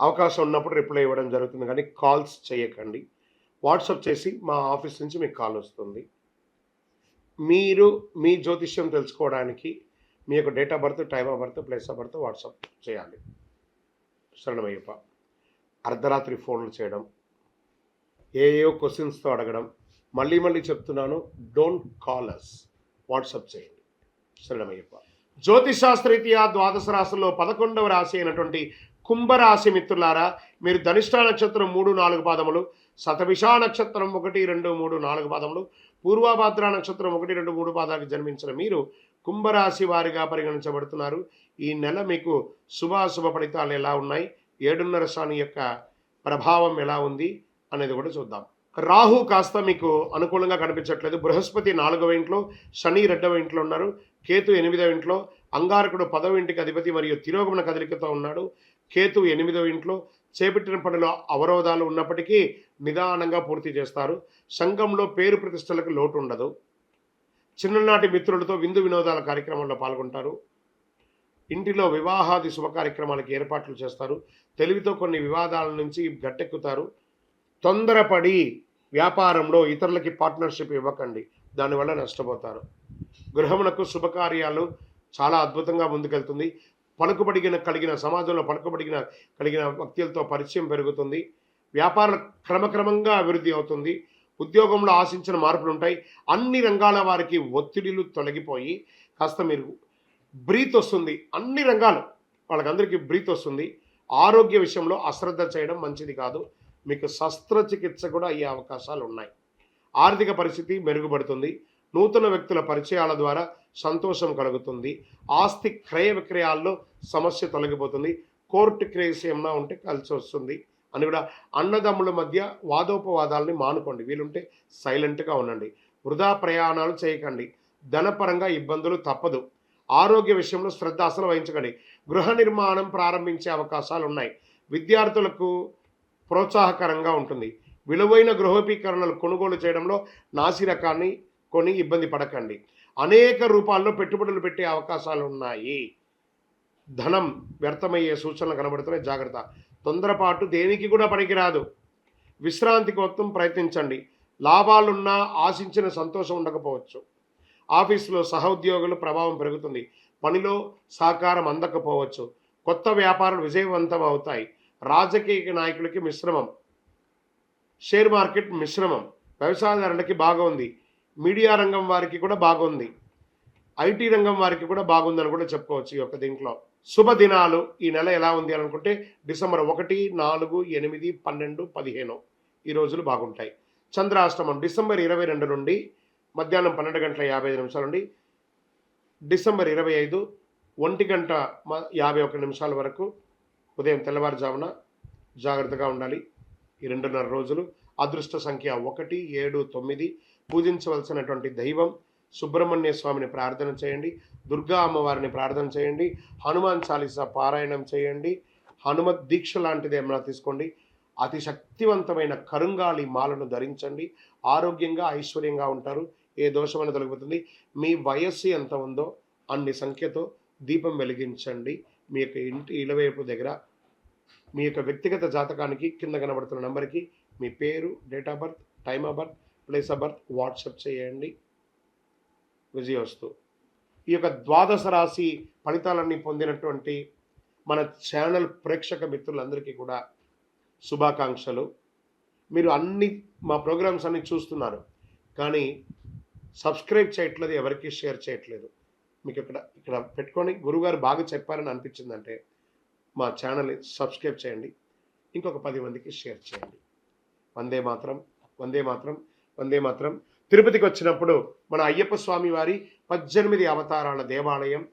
అవకాశం ఉన్నప్పుడు రిప్లై ఇవ్వడం జరుగుతుంది. కానీ కాల్స్ చేయకండి. వాట్సాప్ చేసి మా ఆఫీస్ నుంచి మీకు కాల్ వస్తుంది. మీరు మీ జ్యోతిష్యం తెలుసుకోవడానికి మీ యొక్క date of birth time of birth place of birth WhatsApp చేయాలి. శరణమయ్యప్ప అర్ధరాత్రి ఫోన్లు చేయడం ఏ క్వశ్చన్స్తో అడగడం మళ్ళీ మళ్ళీ చెప్తున్నాను డోంట్ కాల్ అస్ వాట్సాప్ చేయండి. శరణమయ్యప్ప. జ్యోతిషాస్త్రరీత్యా ద్వాదశ రాశుల్లో పదకొండవ రాశి అయినటువంటి కుంభరాశి మిత్రులారా మీరు ధనిష్ట నక్షత్రం మూడు నాలుగు పాదములు శతభిషా నక్షత్రం ఒకటి రెండు మూడు నాలుగు పాదములు పూర్వభద్ర నక్షత్రం ఒకటి రెండు మూడు పాదాలకు జన్మించిన మీరు కుంభరాశి వారిగా పరిగణించబడుతున్నారు. ఈ నెల మీకు శుభాశుభ ఫలితాలు ఎలా ఉన్నాయి? ఏడున్నర శాని యొక్క ప్రభావం ఎలా ఉంది? అనేది కూడా చూద్దాం. రాహు కాస్త మీకు అనుకూలంగా కనిపించట్లేదు. బృహస్పతి నాలుగవ ఇంట్లో శని రెండవ ఇంట్లో ఉన్నారు. కేతు ఎనిమిదవ ఇంట్లో అంగారకుడు పదవ ఇంటికి అధిపతి మరియు తిరోగమన కదలికతో ఉన్నాడు. కేతు ఎనిమిదవ ఇంట్లో చేపట్టిన పనిలో అవరోధాలు ఉన్నప్పటికీ నిదానంగా పూర్తి చేస్తారు. సంఘంలో పేరు ప్రతిష్టలకు లోటు ఉండదు. చిన్ననాటి మిత్రులతో విందు వినోదాల కార్యక్రమాల్లో పాల్గొంటారు. ఇంటిలో వివాహాది శుభ కార్యక్రమాలకు ఏర్పాట్లు చేస్తారు. తెలివితో కొన్ని వివాదాల నుంచి గట్టెక్కుతారు. తొందరపడి వ్యాపారంలో ఇతరులకి పార్ట్నర్షిప్ ఇవ్వకండి. దానివల్ల నష్టపోతారు. గృహమునకు శుభకార్యాలు చాలా అద్భుతంగా ముందుకెళ్తుంది. పలుకుబడిగిన కలిగిన సమాజంలో పలుకుబడిగిన కలిగిన వ్యక్తులతో పరిచయం పెరుగుతుంది. వ్యాపారం క్రమక్రమంగా అభివృద్ధి అవుతుంది. ఉద్యోగంలో ఆశించిన మార్పులు ఉంటాయి. అన్ని రంగాల వారికి ఒత్తిడిలు తొలగిపోయి కాస్త మీరు బ్రీత్ వస్తుంది. అన్ని రంగాలు వాళ్ళకందరికీ బ్రీత్ వస్తుంది. ఆరోగ్య విషయంలో అశ్రద్ధ చేయడం మంచిది కాదు. మీకు శస్త్రచికిత్స కూడా అయ్యే అవకాశాలు ఉన్నాయి. ఆర్థిక పరిస్థితి మెరుగుపడుతుంది. నూతన వ్యక్తుల పరిచయాల ద్వారా సంతోషం కలుగుతుంది. ఆస్తి క్రయ విక్రయాల్లో సమస్య తొలగిపోతుంది. కోర్టు కేసు ఏమన్నా ఉంటే కలిసి వస్తుంది. అని కూడా అన్నదమ్ముల మధ్య వాదోపవాదాలని మానుకోండి. వీలుంటే సైలెంట్గా ఉండండి. వృధా ప్రయాణాలు చేయకండి. ధనపరంగా ఇబ్బందులు తప్పదు. ఆరోగ్య విషయంలో శ్రద్ధ అసలు వహించకండి. గృహ నిర్మాణం ప్రారంభించే అవకాశాలు ఉన్నాయి. విద్యార్థులకు ప్రోత్సాహకరంగా ఉంటుంది. విలువైన గృహోపీకరణలు కొనుగోలు చేయడంలో నాసిరకాన్ని కొని ఇబ్బంది పడకండి. అనేక రూపాల్లో పెట్టుబడులు పెట్టే అవకాశాలు ఉన్నాయి. ధనం వ్యర్థమయ్యే సూచనలు కనబడుతున్నాయి. జాగ్రత్త. తొందరపాటు దేనికి కూడా పనికిరాదు. విశ్రాంతి కోసం ప్రయత్నించండి. లాభాలున్నా ఆశించిన సంతోషం ఉండకపోవచ్చు. ఆఫీసులో సహోద్యోగుల ప్రభావం పెరుగుతుంది. పనిలో సహకారం అందకపోవచ్చు. కొత్త వ్యాపారాలు విజయవంతం అవుతాయి. రాజకీయ నాయకులకి మిశ్రమం. షేర్ మార్కెట్ మిశ్రమం. వ్యవసాయదారులకి బాగుంది. మీడియా రంగం వారికి కూడా బాగుంది. ఐటీ రంగం వారికి కూడా బాగుందని కూడా చెప్పుకోవచ్చు ఈ యొక్క దీంట్లో. శుభదినాలు ఈ నెల ఎలా ఉంది అని అనుకుంటే డిసెంబర్ ఒకటి నాలుగు ఎనిమిది పన్నెండు పదిహేను ఈ రోజులు బాగుంటాయి. చంద్రాష్టమం డిసెంబర్ ఇరవై రెండు నుండి మధ్యాహ్నం పన్నెండు గంటల యాభై ఐదు నిమిషాల నుండి డిసెంబర్ ఇరవై ఐదు ఒంటి గంట యాభై ఒక్క నిమిషాల వరకు ఉదయం తెల్లవారుజామున జాగ్రత్తగా ఉండాలి. ఈ రెండున్నర రోజులు. అదృష్ట సంఖ్య ఒకటి ఏడు తొమ్మిది పూజించవలసినటువంటి దైవం సుబ్రహ్మణ్య స్వామిని ప్రార్థన చేయండి. దుర్గా అమ్మవారిని ప్రార్థన చేయండి. హనుమాన్ చాలీసా పారాయణం చేయండి. హనుమత్ దీక్ష లాంటిది ఏమైనా తీసుకోండి. అతి శక్తివంతమైన కరుంగాలి మాలను ధరించండి. ఆరోగ్యంగా ఐశ్వర్యంగా ఉంటారు. ఏ దోషమైన తొలగిపోతుంది. మీ వయస్సు ఎంత ఉందో అన్ని సంఖ్యతో దీపం వెలిగించండి. మీ యొక్క ఇంటి ఇలవైపు దగ్గర మీ యొక్క వ్యక్తిగత జాతకానికి కింద కనబడుతున్న నెంబర్కి మీ పేరు date of birth time of birth place of birth WhatsApp చేయండి. విజయవస్తు ఈ యొక్క ద్వాదశ రాశి ఫలితాలన్నీ పొందినటువంటి మన ఛానల్ ప్రేక్షక మిత్రులందరికీ కూడా శుభాకాంక్షలు. మీరు అన్ని మా ప్రోగ్రామ్స్ అన్ని చూస్తున్నారు కానీ సబ్స్క్రైబ్ చేయట్లేదు ఎవరికి షేర్ చేయట్లేదు. మీకు ఇక్కడ ఇక్కడ పెట్టుకొని గురుగారు బాగా చెప్పారని అనిపించిందంటే మా ఛానల్ని సబ్స్క్రైబ్ చేయండి ఇంకొక పది మందికి షేర్ చేయండి. వందే మాత్రం వందే మాత్రం. వందే మాత్రం. తిరుపతికి వచ్చినప్పుడు మన అయ్యప్ప స్వామి వారి పద్దెనిమిది అవతారాల దేవాలయం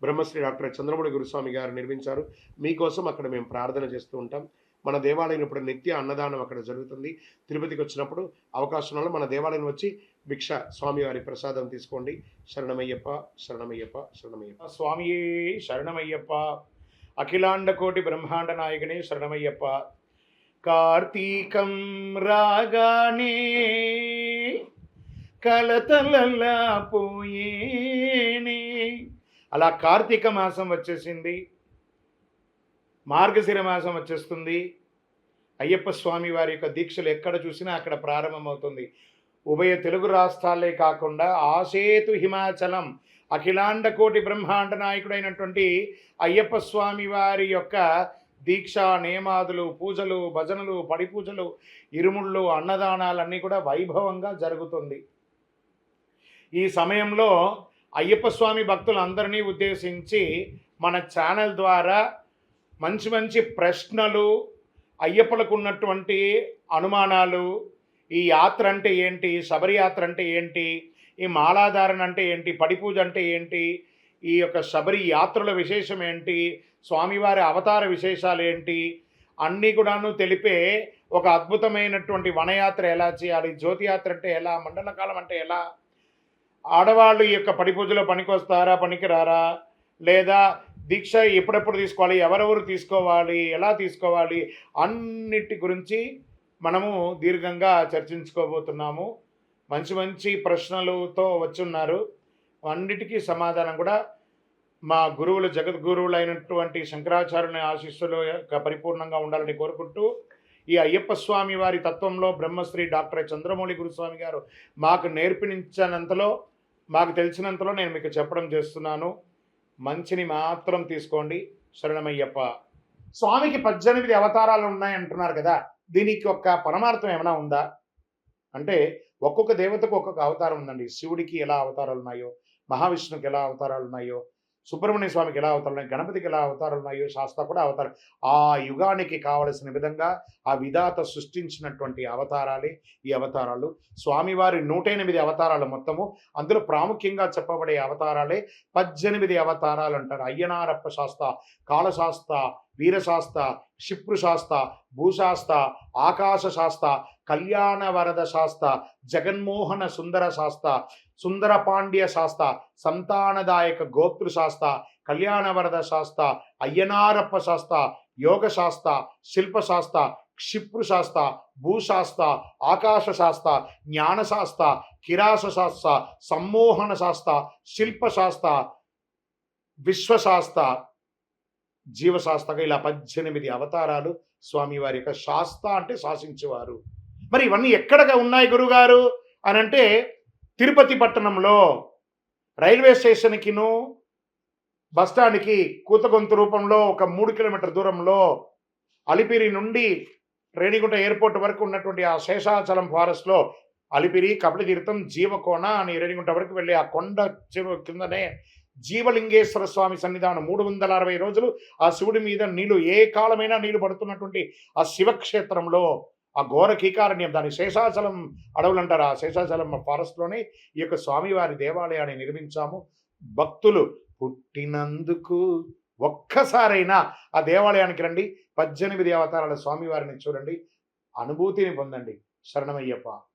బ్రహ్మశ్రీ డాక్టర్ చంద్రమూడి గురుస్వామి గారు నిర్మించారు. మీకోసం అక్కడ మేము ప్రార్థన చేస్తూ ఉంటాం. మన దేవాలయం ఇప్పుడు నిత్య అన్నదానం అక్కడ జరుగుతుంది. తిరుపతికి వచ్చినప్పుడు అవకాశంలో మన దేవాలయం వచ్చి భిక్ష స్వామివారి ప్రసాదం తీసుకోండి. శరణమయ్యప్ప శరణమయ్యప్ప శరణమయ్యప్ప. స్వామి శరణమయ్యప్ప. అఖిలాండ కోటి బ్రహ్మాండ నాయకుని శరణమయ్యప్ప. కార్తీకం రాగానే కలతలలా పోయేనే. అలా కార్తీక మాసం వచ్చేసింది. మార్గశిర మాసం వచ్చేస్తుంది. అయ్యప్ప స్వామి వారి యొక్క దీక్షలు ఎక్కడ చూసినా అక్కడ ప్రారంభమవుతుంది. ఉభయ తెలుగు రాష్ట్రాలే కాకుండా ఆసేతు హిమాచలం అఖిలాండ కోటి బ్రహ్మాండ నాయకుడైనటువంటి అయ్యప్ప స్వామి వారి యొక్క దీక్ష నియమాదులు పూజలు భజనలు పడిపూజలు ఇరుముళ్ళు అన్నదానాలన్నీ కూడా వైభవంగా జరుగుతుంది. ఈ సమయంలో అయ్యప్ప స్వామి భక్తులందరినీ ఉద్దేశించి మన ఛానల్ ద్వారా మంచి మంచి ప్రశ్నలు అయ్యప్పలకు ఉన్నటువంటి అనుమానాలు ఈ యాత్ర అంటే ఏంటి శబరి యాత్ర అంటే ఏంటి ఈ మాలాధారణ అంటే ఏంటి పడిపూజ అంటే ఏంటి ఈ యొక్క శబరి యాత్రల విశేషం ఏంటి స్వామివారి అవతార విశేషాలు ఏంటి అన్నీ కూడాను తెలిపే ఒక అద్భుతమైనటువంటి వనయాత్ర ఎలా చేయాలి జ్యోతియాత్ర అంటే ఎలా మండలకాలం అంటే ఎలా ఆడవాళ్ళు ఈ యొక్క పడిపూజలో పనికొస్తారా పనికిరారా? లేదా దీక్ష ఎప్పుడెప్పుడు తీసుకోవాలి ఎవరెవరు తీసుకోవాలి ఎలా తీసుకోవాలి అన్నిటి గురించి మనము దీర్ఘంగా చర్చించుకోబోతున్నాము. మంచి మంచి ప్రశ్నలతో వచ్చున్నారు. అన్నిటికీ సమాధానం కూడా మా గురువులు జగద్గురువులైనటువంటి శంకరాచార్యుని ఆశీస్సులు యొక్క పరిపూర్ణంగా ఉండాలని కోరుకుంటూ ఈ అయ్యప్ప స్వామి వారి తత్వంలో బ్రహ్మశ్రీ డాక్టర్ చంద్రమౌళి గురుస్వామి గారు మాకు నేర్పించినంతలో మాకు తెలిసినంతలో నేను మీకు చెప్పడం చేస్తున్నాను. మంచిని మాత్రం తీసుకోండి. శరణమయ్యప్ప. స్వామికి పద్దెనిమిది అవతారాలు ఉన్నాయంటున్నారు కదా దీనికి ఒక పరమార్థం ఏమైనా ఉందా? అంటే ఒక్కొక్క దేవతకు ఒక్కొక్క అవతారం ఉందండి. శివుడికి ఎలా అవతారాలు ఉన్నాయో మహావిష్ణువుకి ఎలా అవతారాలు ఉన్నాయో సుబ్రహ్మణ్య స్వామికి ఎలా అవతారం ఉన్నాయి? గణపతికి ఎలా అవతారాలు ఉన్నాయో శాస్త్ర కూడా అవతారం. ఆ యుగానికి కావలసిన విధంగా ఆ విధాత సృష్టించినటువంటి అవతారాలే ఈ అవతారాలు. స్వామివారి నూట ఎనిమిది అవతారాలు మొత్తము. అందులో ప్రాముఖ్యంగా చెప్పబడే అవతారాలే పద్దెనిమిది అవతారాలు అంటారు. అయ్యనారప్ప శాస్త కాళశాస్త్ర వీరశాస్త క్షిప్రుశాస్త భూశాస్త ఆకాశ శాస్త కళ్యాణ వరద శాస్త జగన్మోహన సుందర శాస్త సుందర పాండ్య శాస్త సంతానదాయక గోత్రు శాస్త కళ్యాణ వరద శాస్త అయ్యనారప్ప శాస్త యోగ శాస్త శిల్పశాస్త క్షిప్రుశాస్త భూశాస్త ఆకాశ శాస్త జ్ఞానశాస్త కిరాస శాస్త్ర సమ్మోహన శాస్త శిల్పశాస్త విశ్వశాస్త జీవశాస్త్రగా ఇలా పద్దెనిమిది అవతారాలు స్వామివారి యొక్క శాస్త అంటే శాసించేవారు. మరి ఇవన్నీ ఎక్కడగా ఉన్నాయి గురుగారు? అని అంటే తిరుపతి పట్టణంలో రైల్వే స్టేషన్కిను బస్టాండ్కి కూతగొంతు రూపంలో ఒక మూడు కిలోమీటర్ దూరంలో అలిపిరి నుండి రేణిగుంట ఎయిర్పోర్ట్ వరకు ఉన్నటువంటి ఆ శేషాచలం ఫారెస్ట్లో అలిపిరి కపిలతీర్థం జీవకోణ అని రేణిగుంట వరకు వెళ్ళి ఆ కొండ చెరువు కిందనే జీవలింగేశ్వర స్వామి సన్నిధానం మూడు వందల అరవై రోజులు ఆ శివుడి మీద నీళ్ళు ఏ కాలమైనా నీళ్ళు పడుతున్నటువంటి ఆ శివక్షేత్రంలో ఆ ఘోర కీకారణ్యం దాని శేషాచలం అడవులు అంటారు ఆ శేషాచలం ఫారెస్ట్లోనే ఈ యొక్క స్వామివారి దేవాలయాన్ని నిర్మించాము. భక్తులు పుట్టినందుకు ఒక్కసారైనా ఆ దేవాలయానికి రండి. పద్దెనిమిది అవతారాల స్వామివారిని చూడండి. అనుభూతిని పొందండి. శరణమయ్యప్ప.